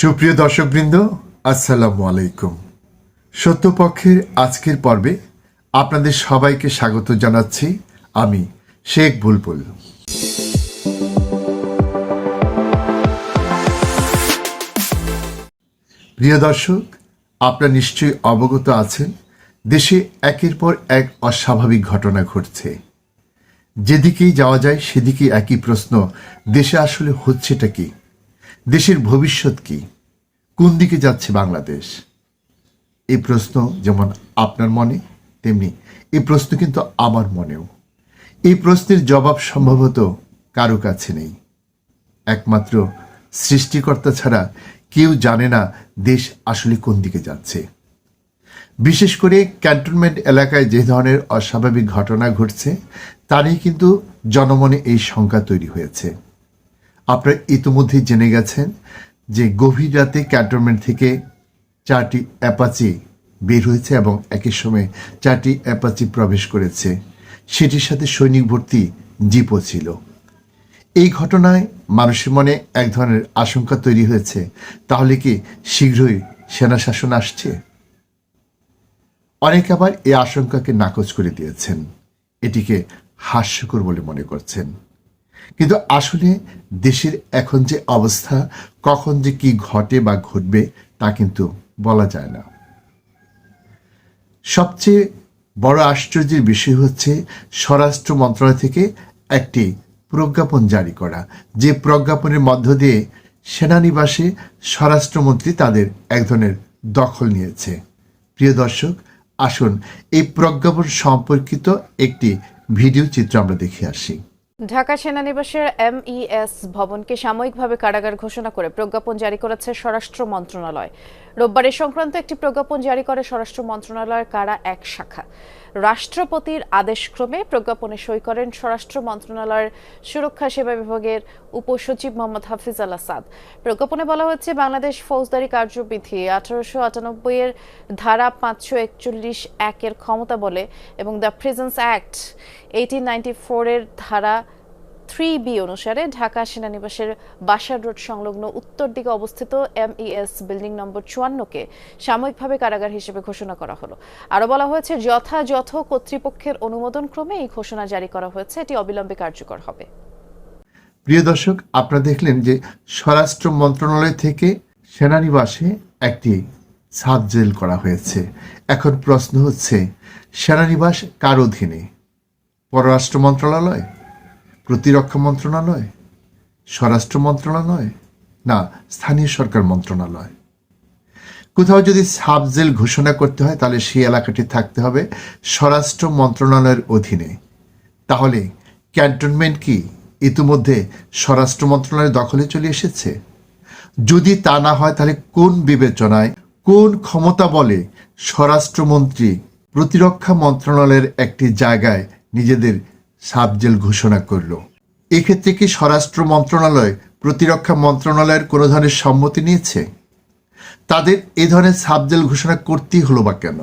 সুপ্রিয় দর্শকবৃন্দ, আসসালামু আলাইকুম। সত্যপক্ষের আজকের পর্বে আপনাদের সবাইকে স্বাগত জানাচ্ছি আমি শেখ বুলবুল। প্রিয় দর্শক, আপনারা নিশ্চয়ই অবগত আছেন, দেশে একের পর এক অস্বাভাবিক ঘটনা ঘটছে। যেদিকেই যাওয়া যায়, সেদিকেই একই প্রশ্ন, দেশে আসলে হচ্ছেটা কি? দেশের ভবিষ্যৎ কি? কোন দিকে যাচ্ছে বাংলাদেশ? এই প্রশ্ন যেমন আপনার মনে, তেমনি এই প্রশ্ন কিন্তু আমার মনেও। এই প্রশ্নের জবাব সম্ভবত কারও কাছে নেই। একমাত্র সৃষ্টিকর্তা ছাড়া কেউ জানে না দেশ আসলে কোন দিকে যাচ্ছে। বিশেষ করে ক্যান্টনমেন্ট এলাকায় যে ধরনের অস্বাভাবিক ঘটনা ঘটছে, তা নিয়ে কিন্তু জনমনে এই শঙ্কা তৈরি হয়েছে। আপনারা ইতিমধ্যেই জেনে গেছেন যে গভীর রাতে ক্যান্টনমেন্ট থেকে চারটি অ্যাপাচি বের হয়েছে এবং একই সময়ে চারটি অ্যাপাচি প্রবেশ করেছে। সেটির সাথে সৈনিক ভর্তি জিপও ছিল। এই ঘটনায় মানুষের মনে এক ধরনের আশঙ্কা তৈরি হয়েছে। তাহলে কি শীঘ্রই সেনা শাসন আসছে? অনেকে আবার এই আশঙ্কাকে নাকচ করে দিয়েছেন। এটিকে হাস্যকর বলে মনে করছেন। কিন্তু আসলে দেশের এখন যে অবস্থা, কখন যে কি ঘটে বা ঘটবে, তা কিন্তু বলা যায় না। সবচেয়ে বড় আশ্চর্যের বিষয় হচ্ছে স্বরাষ্ট্র মন্ত্রণালয় থেকে একটি প্রজ্ঞাপন জারি করা। যে প্রজ্ঞাপনের মধ্য দিয়ে সেনানিবাসে স্বরাষ্ট্রমন্ত্রী তাদের এক ধরনের দখল নিয়েছে। প্রিয় দর্শক, আসুন এই প্রজ্ঞাপন সম্পর্কিত একটি ভিডিও চিত্র আমরা দেখে আসি। ঢাকা সেনানিবাসের এম এমইএস ভবনকে সাময়িকভাবে কারাগার ঘোষণা করে প্রজ্ঞাপন জারি করেছে স্বরাষ্ট্র মন্ত্রণালয়। রোববার সংক্রান্ত একটি প্রজ্ঞাপন জারি করে স্বরাষ্ট্র মন্ত্রণালয়ের কারা এক শাখা। রাষ্ট্রপতির আদেশক্রমে প্রজ্ঞাপনে সই করেন স্বরাষ্ট্র মন্ত্রণালয়ের সুরক্ষা সেবা বিভাগের উপসচিব মোহাম্মদ হাফিজ আল আসাদ। প্রজ্ঞাপনে বলা হচ্ছে বাংলাদেশ ফৌজদারি কার্যবিধি আঠারোশো আটানব্বই এর ধারা পাঁচশো একচল্লিশ একের ক্ষমতা বলে এবং the presence act eighteen ninety ফোরের ধারা থ্রি বি অনুসারে ঢাকা সেনানিবাসের বাসার রোড সংলগ্ন উত্তর দিকে অবস্থিত এমইএস বিল্ডিং নম্বর চুয়ান্নকে সাময়িকভাবে কারাগার হিসেবে ঘোষণা করা হলো। আরও বলা হয়েছে, যথাযথ কর্তৃপক্ষের অনুমোদন ক্রমে এই ঘোষণা জারি করা হয়েছে। এটি অবিলম্বে কার্যকর হবে। প্রিয় দর্শক, আপনারা দেখলেন যে স্বরাষ্ট্র মন্ত্রণালয় থেকে সেনানিবাসে একটি সাব জেল করা হয়েছে। এখন প্রশ্ন হচ্ছে, সেনানিবাস কার অধীনে? পররাষ্ট্র মন্ত্রণালয় প্রতিরক্ষা মন্ত্রণালয়, স্বরাষ্ট্র মন্ত্রণালয়, না, স্থানীয় সরকার মন্ত্রণালয়। কোথাও যদি সাব জেল ঘোষণা করতে হয়, তাহলে সেই এলাকাটি থাকতে হবে স্বরাষ্ট্র মন্ত্রণালয়ের অধীনে। তাহলে ক্যান্টনমেন্ট কি ইতিমধ্যে স্বরাষ্ট্র মন্ত্রণালয়ের দখলে চলে এসেছে? যদি তা না হয়, তাহলে কোন বিবেচনায়, কোন ক্ষমতা বলে স্বরাষ্ট্রমন্ত্রী প্রতিরক্ষা মন্ত্রণালয়ের একটি জায়গায় নিজেদের সাবজেল ঘোষণা করল। এক্ষেত্রে কি স্বরাষ্ট্র মন্ত্রণালয় প্রতিরক্ষা মন্ত্রণালয়ের কোনো ধরনের সম্মতি নিয়েছে? তাদের এ ধরনের সাবজেল ঘোষণা করতেই হলো বা কেন?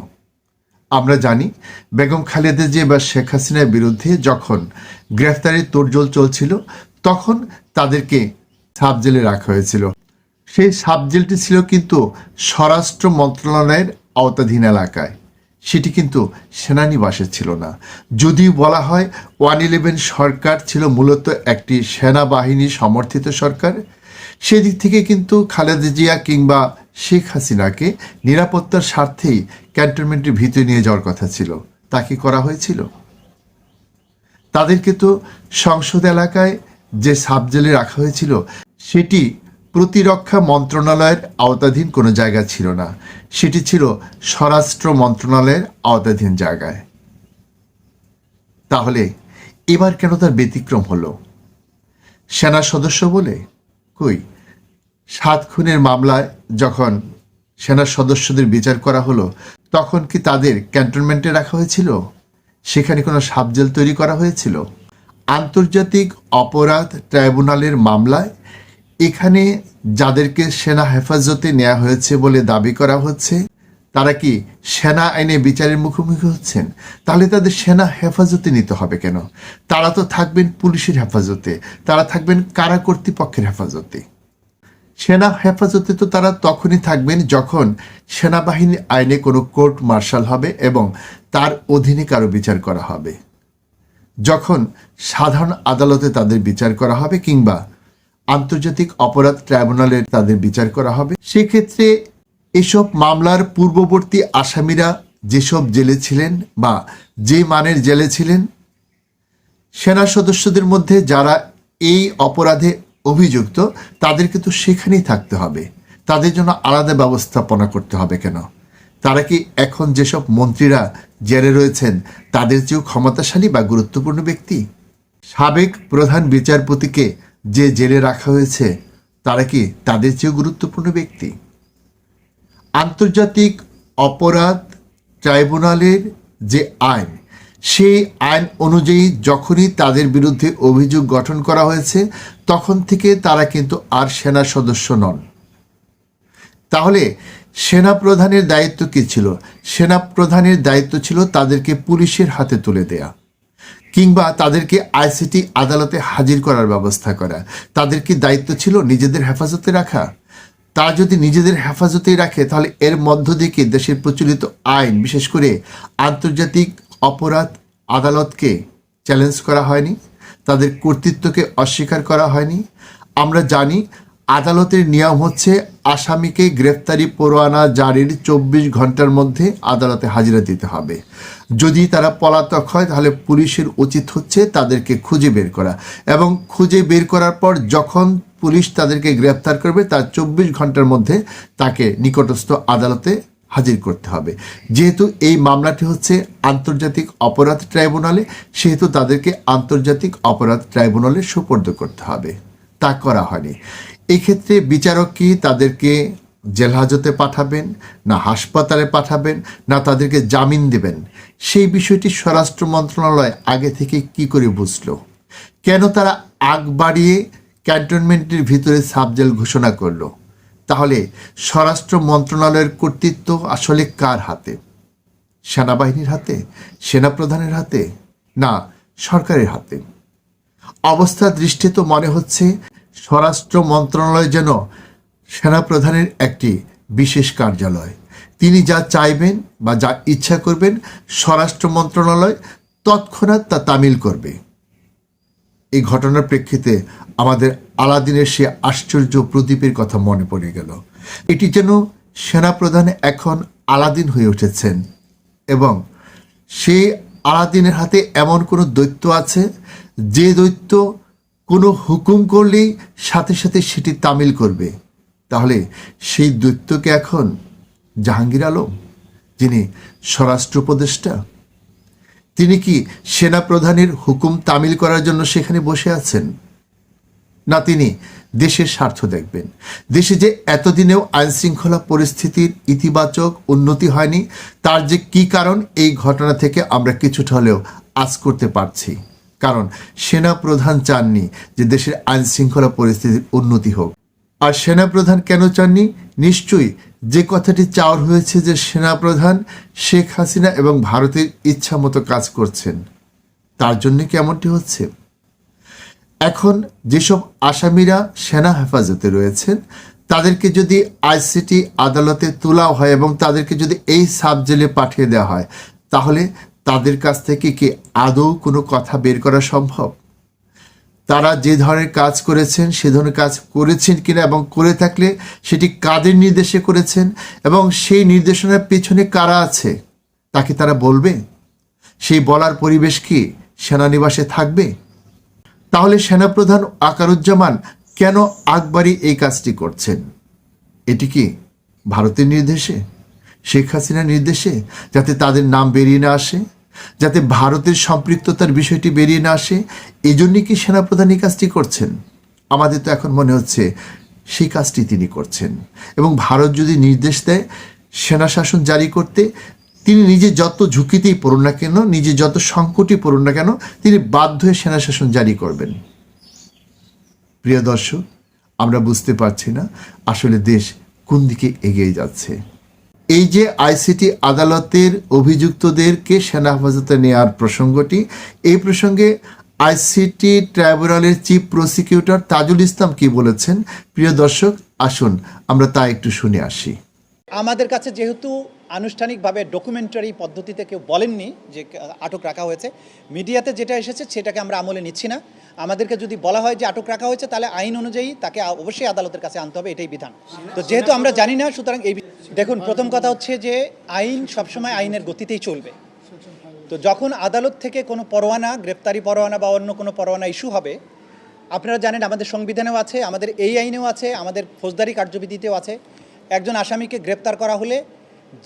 আমরা জানি, বেগম খালেদা জিয়া বা শেখ হাসিনার বিরুদ্ধে যখন গ্রেফতারির তোড়জোড় চলছিল, তখন তাদেরকে সাবজেলে রাখা হয়েছিল। সেই সাবজেলটি ছিল কিন্তু স্বরাষ্ট্র মন্ত্রণালয়ের আওতাধীন এলাকায়। সেটি কিন্তু সেনানিবাসে ছিল না। যদি বলা হয় ওয়ান ইলেভেন সরকার ছিল মূলত একটি সেনাবাহিনী সমর্থিত সরকার, সেদিক থেকে কিন্তু খালেদা জিয়া কিংবা শেখ হাসিনাকে নিরাপত্তার স্বার্থেই ক্যান্টনমেন্টের ভিতরে নিয়ে যাওয়ার কথা ছিল। তা কি করা হয়েছিল? তাদেরকে তো সংসদ এলাকায় যে সাবজেলে রাখা হয়েছিল, সেটি প্রতিরক্ষা মন্ত্রণালয়ের আওতাধীন কোনো জায়গা ছিল না। সেটি ছিল স্বরাষ্ট্র মন্ত্রণালয়ের আওতাধীন জায়গায়। তাহলে এবার কেন তার ব্যতিক্রম হলো? সেনা সদস্য বলে, কই, সাত খুনের মামলায় যখন সেনা সদস্যদের বিচার করা হলো, তখন কি তাদের ক্যান্টনমেন্টে রাখা হয়েছিল? সেখানে কোনো সাবজেল তৈরি করা হয়েছিল? আন্তর্জাতিক অপরাধ ট্রাইব্যুনালের মামলায় এখানে যাদেরকে সেনা হেফাজতে নেওয়া হয়েছে বলে দাবি করা হচ্ছে, তারা কি সেনা আইনে বিচারের মুখোমুখি হচ্ছেন? তাহলে তাদের সেনা হেফাজতে নিতে হবে কেন? তারা তো থাকবেন পুলিশের হেফাজতে, তারা থাকবেন কারা কর্তৃপক্ষের হেফাজতে। সেনা হেফাজতে তো তারা তখনই থাকবেন যখন সেনাবাহিনী আইনে কোনো কোর্ট মার্শাল হবে এবং তার অধীনে কারও বিচার করা হবে। যখন সাধারণ আদালতে তাদের বিচার করা হবে কিংবা আন্তর্জাতিক অপরাধ ট্রাইব্যুনালে তাদের বিচার করা হবে। সেক্ষেত্রে এসব মামলার পূর্ববর্তী আসামিরা যেসব জেলে ছিলেন বা যে মানের জেলে ছিলেন, সেনা সদস্যদের মধ্যে যারা এই অপরাধে অভিযুক্ত তাদেরকে তো সেখানেই থাকতে হবে। তাদের জন্য আলাদা ব্যবস্থাপনা করতে হবে কেন? তারা কি এখন যেসব মন্ত্রীরা জেলে রয়েছেন, তাদের চেয়েও ক্ষমতাশালী বা গুরুত্বপূর্ণ ব্যক্তি? সাবেক প্রধান বিচারপতিকে যে জেলে রাখা হয়েছে, তারা কি তাদের চেয়েও গুরুত্বপূর্ণ ব্যক্তি? আন্তর্জাতিক অপরাধ ট্রাইব্যুনালের যে আইন, সেই আইন অনুযায়ী যখনই তাদের বিরুদ্ধে অভিযোগ গঠন করা হয়েছে, তখন থেকে তারা কিন্তু আর সেনা সদস্য নন। তাহলে সেনা প্রধানের দায়িত্ব কি ছিল? সেনা প্রধানের দায়িত্ব ছিল তাদেরকে পুলিশের হাতে তুলে দেয়া। কিংবা তাদেরকে আইসিটি আদালতে হাজির করার ব্যবস্থা করা। তাদের কি দায়িত্ব ছিল নিজেদের হেফাজতে রাখা? তারা যদি নিজেদের হেফাজতেই রাখে, তাহলে এর মধ্য দিয়ে কি দেশের প্রচলিত আইন, বিশেষ করে আন্তর্জাতিক অপরাধ আদালতকে চ্যালেঞ্জ করা হয়নি? তাদের কর্তৃত্বকে অস্বীকার করা হয়নি? আমরা জানি আদালতের নিয়ম হচ্ছে আসামিকে গ্রেফতারি পরোয়ানা জারির চব্বিশ ঘণ্টার মধ্যে আদালতে হাজিরা দিতে হবে। যদি তারা পলাতক হয়, তাহলে পুলিশের উচিত হচ্ছে তাদেরকে খুঁজে বের করা। এবং খুঁজে বের করার পর যখন পুলিশ তাদেরকে গ্রেফতার করবে, তার চব্বিশ ঘণ্টার মধ্যে তাকে নিকটস্থ আদালতে হাজির করতে হবে। যেহেতু এই মামলাটি হচ্ছে আন্তর্জাতিক অপরাধ ট্রাইব্যুনালে, সেহেতু তাদেরকে আন্তর্জাতিক অপরাধ ট্রাইব্যুনালে সুপর্দ করতে হবে। তা করা হয়নি। এক্ষেত্রে বিচারক কি তাদেরকে জেল হাজতে পাঠাবেন, না হাসপাতালে পাঠাবেন, না তাদেরকে জামিন দেবেন। সেই বিষয়টি স্বরাষ্ট্র মন্ত্রণালয় আগে থেকে কি করে বুঝলো? কেন তারা আগ বাড়িয়ে ক্যান্টনমেন্টের ভিতরে সাবজেল ঘোষণা করল? তাহলে স্বরাষ্ট্র মন্ত্রণালয়ের কর্তৃত্ব আসলে কার হাতে? সেনাবাহিনীর হাতে? সেনাপ্রধানের হাতে? না, সরকারের হাতে? অবস্থা দৃষ্টি তো মনে হচ্ছে স্বরাষ্ট্র মন্ত্রণালয় যেন সেনাপ্রধানের একটি বিশেষ কার্যালয়। তিনি যা চাইবেন বা যা ইচ্ছা করবেন স্বরাষ্ট্র মন্ত্রণালয় তৎক্ষণাৎ তা তামিল করবে। এই ঘটনার প্রেক্ষিতে আমাদের আলাদিনের সে আশ্চর্য প্রদীপের কথা মনে পড়ে গেল। এটি যেন সেনাপ্রধান এখন আলাদিন হয়ে উঠেছেন এবং সেই আলাদিনের হাতে এমন কোনো দৈত্য আছে যে দৈত্য কোনো হুকুম করলেই সাথে সাথে সেটি তামিল করবে। তাহলে সেই দৈত্যকে এখন জাহাঙ্গীর আলম, যিনি স্বরাষ্ট্র উপদেষ্টা, তিনি কি সেনাপ্রধানের হুকুম তামিল করার জন্য সেখানে বসে আছেন? না, তিনি দেশের স্বার্থ দেখবেন। দেশে যে এতদিনেও আইন শৃঙ্খলা পরিস্থিতির ইতিবাচক উন্নতি হয়নি, তার যে কি কারণ এই ঘটনা থেকে আমরা কিছুটা হলেও আজ করতে পারছি। কারণ সেনা প্রধান চাননি যে দেশের আইন শৃঙ্খলা পরিস্থিতির উন্নতি হোক। আর সেনাপ্রধান কেন চাননি? নিশ্চয়ই যে কথাটি চাওয়ার হয়েছে যে সেনাপ্রধান শেখ হাসিনা এবং ভারতের ইচ্ছা মতো কাজ করছেন, তার জন্য কেমনটি হচ্ছে? এখন যেসব আসামিরা সেনা হেফাজতে রয়েছেন, তাদেরকে যদি আইসিটি আদালতে তোলা হয় এবং তাদেরকে যদি এই সাব জেলে পাঠিয়ে দেওয়া হয়, তাহলে তাদের কাছ থেকে কি আদৌ কোনো কথা বের করা সম্ভব? তারা যে ধরনের কাজ করেছেন, সে ধরনের কাজ করেছেন কিনা এবং করে থাকলে সেটি কাদের নির্দেশে করেছেন এবং সেই নির্দেশনার পেছনে কারা আছে, তাকে তারা বলবে? সেই বলার পরিবেশ কি সেনানিবাসে থাকবে? তাহলে সেনাপ্রধান আকারুজ্জামান কেন আকবরই এই কাজটি করছেন? এটি কি ভারতের নির্দেশে? শেখ হাসিনার নির্দেশে, যাতে তাদের নাম বেরিয়ে না আসে? যাতে ভারতের সম্পৃক্ততার বিষয়টি বেরিয়ে না আসে এই জন্যই কি সেনাপ্রধান এই কাজটি করছেন? আমাদের তো এখন মনে হচ্ছে সেই কাজটি তিনি করছেন। এবং ভারত যদি নির্দেশ দেয় সেনা শাসন জারি করতে, তিনি নিজে যত ঝুঁকিতেই পড়ুন না কেন, নিজে যত সংকটই পড়ুন না কেন, তিনি বাধ্য হয়ে সেনা শাসন জারি করবেন। প্রিয় দর্শক, আমরা বুঝতে পারছি না আসলে দেশ কোন দিকে এগিয়ে যাচ্ছে। এই যে আইসিটি আদালতের অভিযুক্তদেরকে সেনা হেফাজতে নেওয়ার প্রসঙ্গটি, এই প্রসঙ্গে আইসিটি ট্রাইব্যুনালের চিফ প্রসিকিউটর তাজুল ইসলাম কি বলেছেন? প্রিয় দর্শক, আসুন আমরা তা একটু শুনে আসি। আমাদের কাছে যেহেতু আনুষ্ঠানিকভাবে ডকুমেন্টারি পদ্ধতিতে কেউ বলেননি যে আটক রাখা হয়েছে, মিডিয়াতে যেটা এসেছে সেটাকে আমরা আমলে নিচ্ছি না। আমাদেরকে যদি বলা হয় যে আটক রাখা হয়েছে, তাহলে আইন অনুযায়ী তাকে অবশ্যই আদালতের কাছে আনতে হবে, এটাই বিধান। তো যেহেতু আমরা জানি না, সুতরাং এই দেখুন, প্রথম কথা হচ্ছে যে আইন সবসময় আইনের গতিতেই চলবে। তো যখন আদালত থেকে কোনো পরোয়ানা, গ্রেপ্তারি পরোয়ানা বা অন্য কোনো পরোয়ানা ইস্যু হবে, আপনারা জানেন আমাদের সংবিধানেও আছে, আমাদের এই আইনেও আছে, আমাদের ফৌজদারি কার্যবিধিতেও আছে। একজন আসামিকে গ্রেপ্তার করা হলে,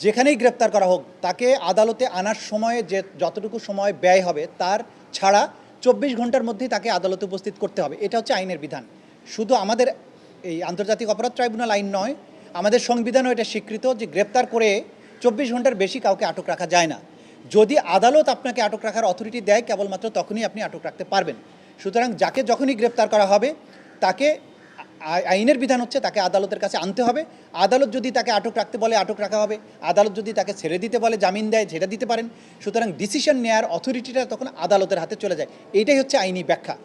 যেখানেই গ্রেপ্তার করা হোক, তাকে আদালতে আনার সময়ে যে যতটুকু সময় ব্যয় হবে, তার ছাড়া চব্বিশ ঘণ্টার মধ্যেই তাকে আদালতে উপস্থিত করতে হবে। এটা হচ্ছে আইনের বিধান। শুধু আমাদের এই আন্তর্জাতিক অপরাধ ট্রাইব্যুনাল আইন নয় আমাদের সংবিধানও এটা স্বীকৃত যে গ্রেপ্তার করে চব্বিশ ঘণ্টার বেশি কাউকে আটক রাখা যায় না। যদি আদালত আপনাকে আটক রাখার অথরিটি দেয়, কেবলমাত্র তখনই আপনি আটক রাখতে পারবেন। সুতরাং যাকে যখনই গ্রেপ্তার করা হবে, তাকে আইনের বিধান হচ্ছে তাকে আদালতের কাছে আনতে হবে। আদালত যদি তাকে আটক রাখতে বলে, আটক রাখা হবে। আদালত যদি তাকে ছেড়ে দিতে বলে, জামিন দেয়, ছেড়ে দিতে পারেন। সুতরাং ডিসিশন নেয়ার অথরিটিটা তখন আদালতের হাতে চলে যায়। এটাই হচ্ছে আইনি ব্যাখ্যা।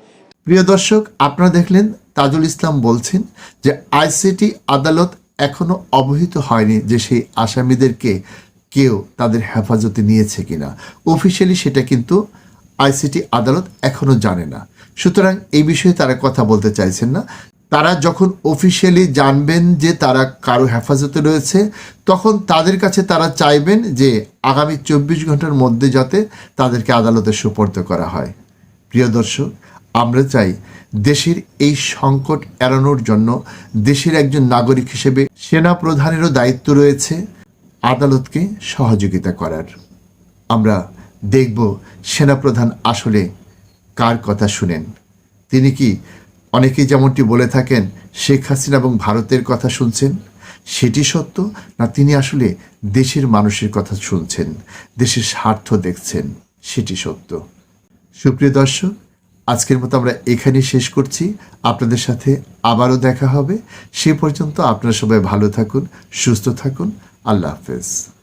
প্রিয় দর্শক, আপনারা দেখলেন তাজুল ইসলাম বলছেন যে আইসিটি আদালত এখনও অবহিত হয়নি যে সেই আসামিদেরকে কেউ তাদের হেফাজতে নিয়েছে কিনা। অফিসিয়ালি সেটা কিন্তু আইসিটি আদালত এখনও জানে না। সুতরাং এই বিষয়ে তারা কথা বলতে চাইছেন না। তারা যখন অফিসিয়ালি জানবেন যে তারা কারও হেফাজতে রয়েছে, তখন তাদের কাছে তারা চাইবেন যে আগামী চব্বিশ ঘণ্টার মধ্যে যাতে তাদেরকে আদালতে সুপর্দ করা হয়। প্রিয় দর্শক আমরা চাই দেশের এই সংকট এড়ানোর জন্য দেশের একজন নাগরিক হিসেবে সেনা প্রধানেরও দায়িত্ব রয়েছে আদালতকে সহযোগিতা করার। আমরা দেখব সেনাপ্রধান আসলে কার কথা শুনেন। তিনি কি অনেকেই যেমনটি বলে থাকেন, শেখ হাসিনা এবং ভারতের কথা শুনছেন? সেটি সত্য না তিনি আসলে দেশের মানুষের কথা শুনছেন, দেশের স্বার্থ দেখছেন? সেটি সত্য। সুপ্রিয় দর্শক আজকের মতো আমরা এখানেই শেষ করছি। আপনাদের সাথে আবারও দেখা হবে। সে পর্যন্ত আপনারা সবাই ভালো থাকুন, সুস্থ থাকুন। আল্লাহ হাফেজ।